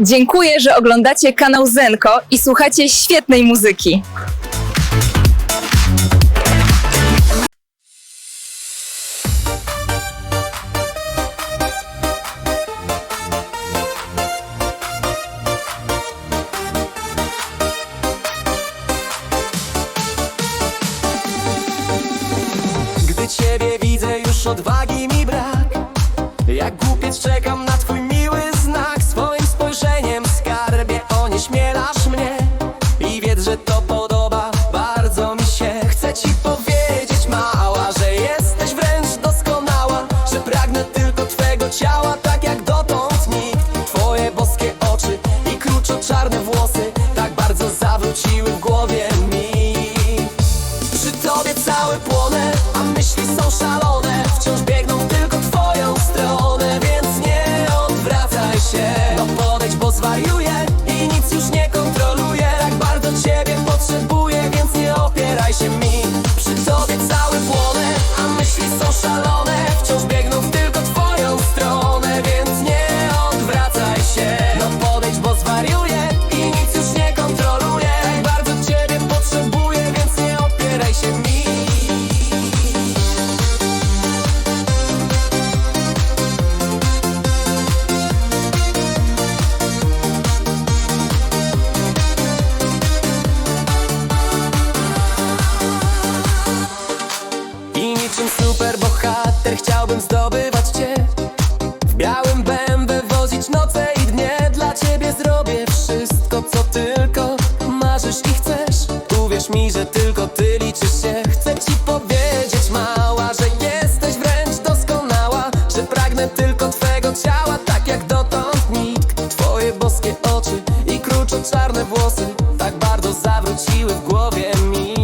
Dziękuję, że oglądacie kanał Zenko i słuchacie świetnej muzyki. Gdy ciebie widzę, już odwagi mi brak. Jak głupiec czeka. Jestem super bohater, chciałbym zdobywać cię. W białym będę wozić noce i dnie Dla ciebie zrobię wszystko, co tylko marzysz i chcesz. Uwierz mi, że tylko ty liczysz się. Chcę ci powiedzieć, mała, że jesteś wręcz doskonała Że pragnę tylko twego ciała, tak jak dotąd nikt. Twoje boskie oczy i kruczo czarne włosy Tak bardzo zawróciły w głowie mi.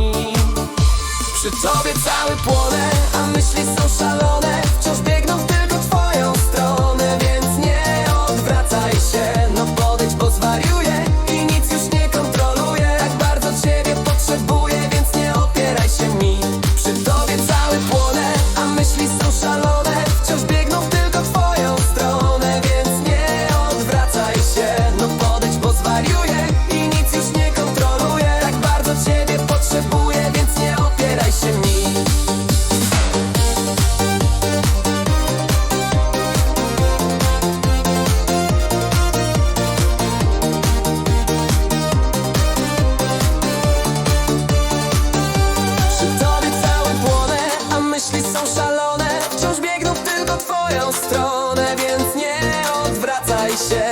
Przy tobie cały płonę myśli są szalone. said.